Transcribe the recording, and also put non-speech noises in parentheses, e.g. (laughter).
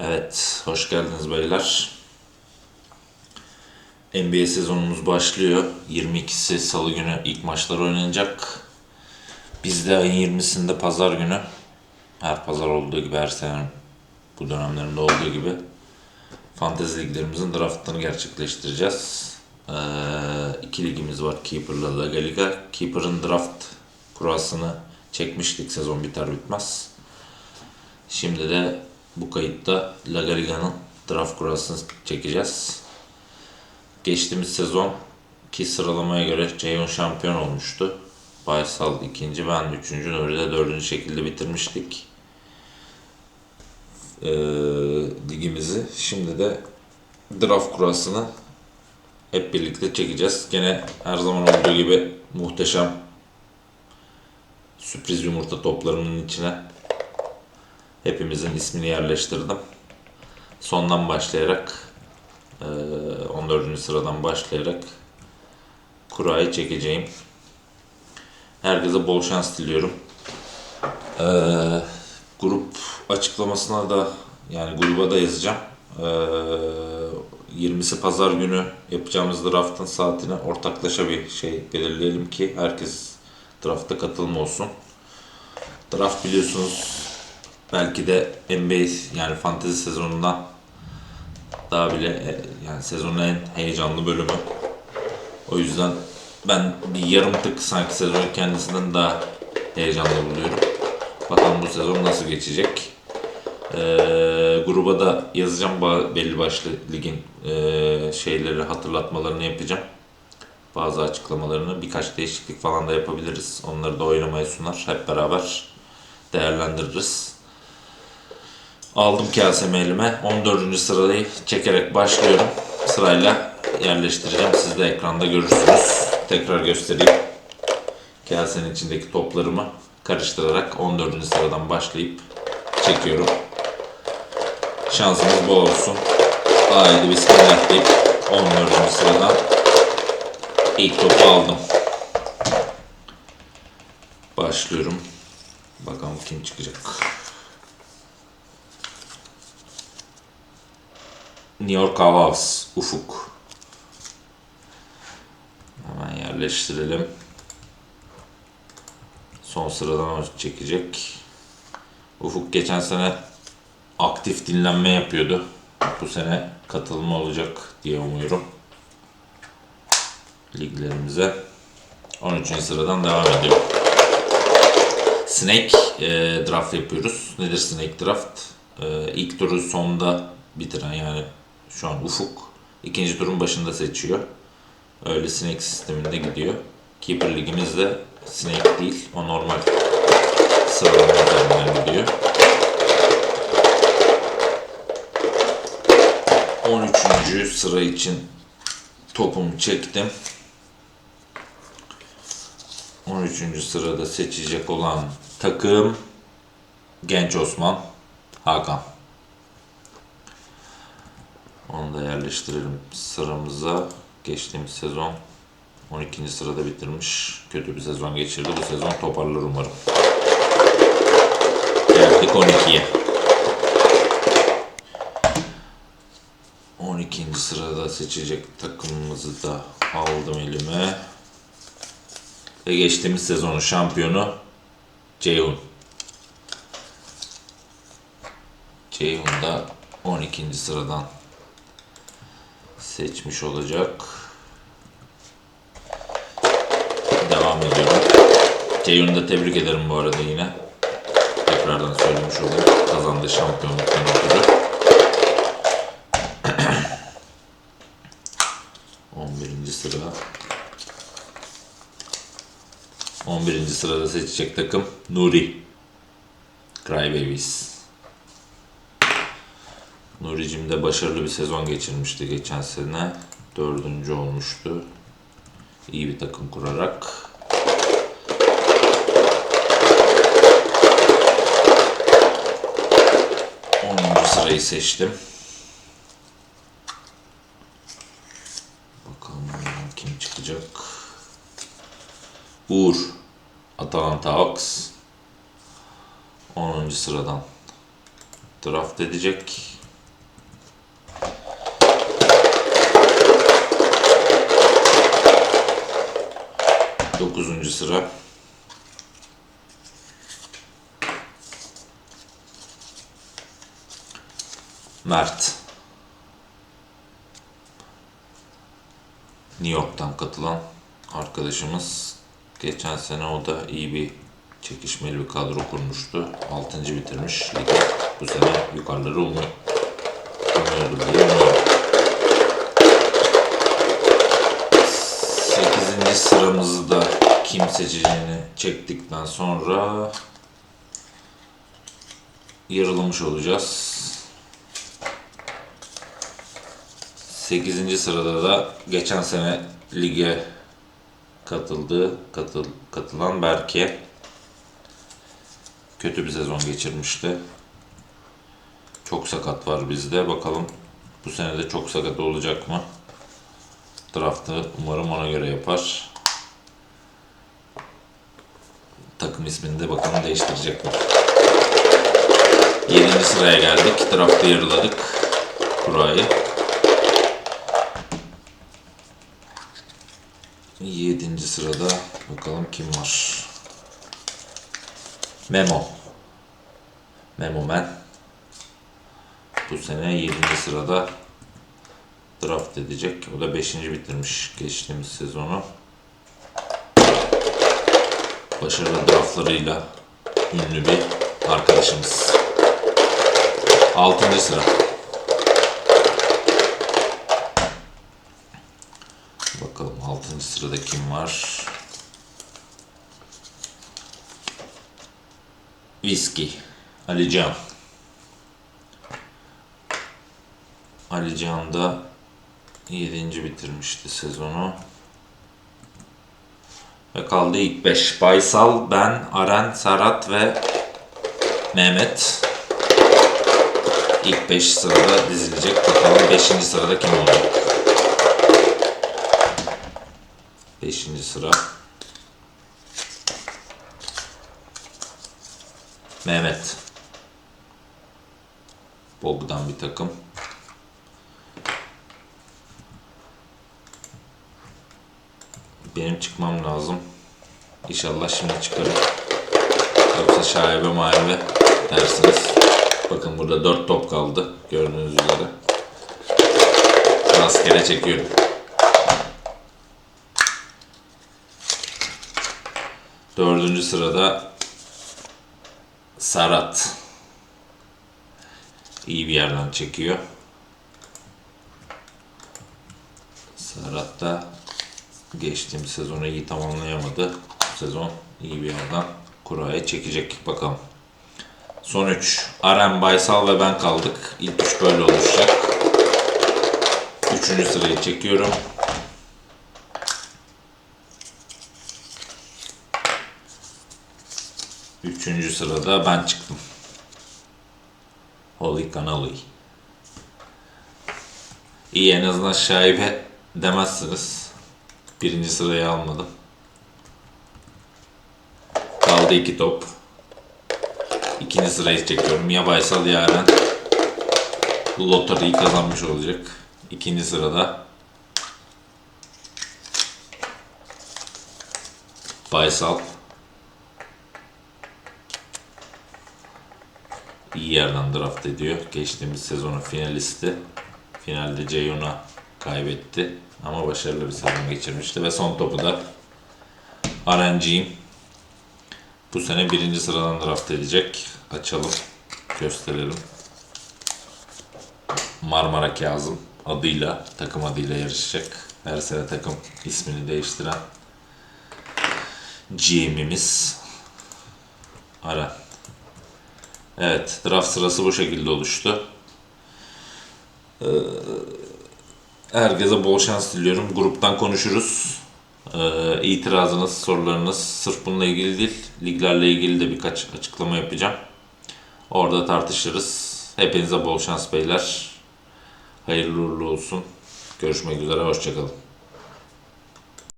Evet, hoş geldiniz beyler. NBA sezonumuz başlıyor. 22'si Salı günü ilk maçlar oynanacak. Biz de ayın 20'sinde Pazar günü, her Pazar olduğu gibi her sene bu dönemlerinde olduğu gibi fantezi liglerimizin draftını gerçekleştireceğiz. Ee, iki ligimiz var Keeper'la La Liga. Keeper'ın draft kurasını çekmiştik sezon biter bitmez. Şimdi de bu kayıtta La Liga'nın draft kurasını çekeceğiz. Geçtiğimiz sezon ki sıralamaya göre Ceyhun şampiyon olmuştu. Baysal ikinci, ben üçüncü, Nuri de dördüncü şekilde bitirmiştik. Ee, ligimizi. Şimdi de draft kurasını hep birlikte çekeceğiz. Gene her zaman olduğu gibi muhteşem sürpriz yumurta toplarımın içine hepimizin ismini yerleştirdim. Sondan başlayarak eee, 14. sıradan başlayarak kurayı çekeceğim. Herkese bol şans diliyorum. Eee, grup açıklamasına da yani gruba da yazacağım. Eee 20'si pazar günü yapacağımız draftın saatine ortaklaşa bir şey belirleyelim ki herkes drafta katılım olsun. Draft biliyorsunuz belki de NBA yani fantezi sezonundan daha bile e, yani sezonun en heyecanlı bölümü. O yüzden ben bir yarım tık sanki sezonun kendisinden daha heyecanlı buluyorum. Bakalım bu sezon nasıl geçecek. Ee, gruba da yazacağım belli başlı ligin e, şeyleri hatırlatmalarını yapacağım. Bazı açıklamalarını birkaç değişiklik falan da yapabiliriz. Onları da oynamaya sunar. Hep beraber değerlendiririz. Aldım kasemi elime. 14. sırayı çekerek başlıyorum. Sırayla yerleştireceğim. Siz de ekranda görürsünüz. Tekrar göstereyim. Kasenin içindeki toplarımı karıştırarak 14. sıradan başlayıp çekiyorum. Şansımız bol olsun. Haydi bismillah deyip 14. sıradan ilk topu aldım. Başlıyorum. Bakalım kim çıkacak. New York Havas, Ufuk. Hemen yerleştirelim. Son sıradan çekecek. Ufuk geçen sene aktif dinlenme yapıyordu. Bu sene katılma olacak diye umuyorum. Liglerimize. 13. sıradan devam ediyor. Snake e, draft yapıyoruz. Nedir Snake draft? E, ilk turu sonda bitiren yani şu an Ufuk. ikinci turun başında seçiyor. Öyle Snake sisteminde gidiyor. Keeper ligimizde Snake değil. O normal sıralama üzerinden gidiyor. 13. sıra için topumu çektim. 13. sırada seçecek olan takım Genç Osman Hakan. Da yerleştirelim sıramıza. Geçtiğimiz sezon 12. sırada bitirmiş. Kötü bir sezon geçirdi. Bu sezon toparlar umarım. Geldik 12'ye. 12. sırada seçecek takımımızı da aldım elime. Ve geçtiğimiz sezonun şampiyonu Ceyhun. Ceyhun da 12. sıradan seçmiş olacak. Devam ediyorum. Ceyhun'u da tebrik ederim bu arada yine. Tekrardan söylemiş olayım. Kazandığı şampiyonluktan (clears throat) ötürü. 11. sıra 11. sırada seçecek takım Nuri. Crybabies. Nuri'cim başarılı bir sezon geçirmişti geçen sene. Dördüncü olmuştu. İyi bir takım kurarak. Onuncu sırayı seçtim. Bakalım kim çıkacak. Uğur. Atalanta Hawks. 10. sıradan draft edecek. Dokuzuncu sıra. Mert. New York'tan katılan arkadaşımız. Geçen sene o da iyi bir çekişmeli bir kadro kurmuştu. 6. bitirmiş ligi. Bu sene yukarıları umuyor. Umuyordu diye seçeceğini çektikten sonra yarılamış olacağız. 8. sırada da geçen sene lige katıldı, katıl, katılan Berke kötü bir sezon geçirmişti. Çok sakat var bizde. Bakalım bu sene de çok sakat olacak mı? Draft'ı umarım ona göre yapar. Takım ismini de bakalım değiştirecek mi? 7. sıraya geldik. Draft'ı yarıladık. Kurayı. 7. sırada bakalım kim var? Memo. Memo Man. Bu sene 7. sırada draft edecek. O da 5. bitirmiş geçtiğimiz sezonu. Başarılı draftlarıyla ünlü bir arkadaşımız. 6. sıra. Bakalım 6. sırada kim var? Viski. Ali Can. Ali Can da 7. bitirmişti sezonu. Ve kaldı ilk 5. Baysal, ben, Aren, Serhat ve Mehmet. İlk 5 sırada dizilecek. Bakalım 5. sırada kim olacak? 5. sıra. Mehmet. Bogdan bir takım. Benim çıkmam lazım. İnşallah şimdi çıkarım. Yoksa şaibe maibe dersiniz. Bakın burada 4 top kaldı. Gördüğünüz üzere. Rastgele çekiyorum. Dördüncü sırada Serhat. İyi bir yerden çekiyor. Serhat da geçtiğimiz sezonu iyi tamamlayamadı. Bu sezon iyi bir yerden kuraya çekecek bakalım. Son 3. Aren, Baysal ve ben kaldık. İlk 3 böyle oluşacak. Üçüncü sırayı çekiyorum. Üçüncü sırada ben çıktım. Holy Canoli. İyi en azından şaibe demezsiniz. Birinci sırayı almadım. Kaldı iki top. İkinci sırayı çekiyorum. Ya Baysal ya Eren. Kazanmış olacak. İkinci sırada. Baysal. iyi yerden draft ediyor. Geçtiğimiz sezonun finalisti. Finalde Ceyhun'a kaybetti. Ama başarılı bir sezon geçirmişti. Ve son topu da RNG'yim. Bu sene birinci sıradan draft edecek. Açalım. Gösterelim. Marmara Kazım adıyla, takım adıyla yarışacak. Her sene takım ismini değiştiren GM'imiz Aran. Evet, draft sırası bu şekilde oluştu. Ee, herkese bol şans diliyorum. Gruptan konuşuruz. Ee, itirazınız, sorularınız sırf bununla ilgili değil, liglerle ilgili de birkaç açıklama yapacağım. Orada tartışırız. Hepinize bol şans beyler. Hayırlı uğurlu olsun. Görüşmek üzere, hoşçakalın.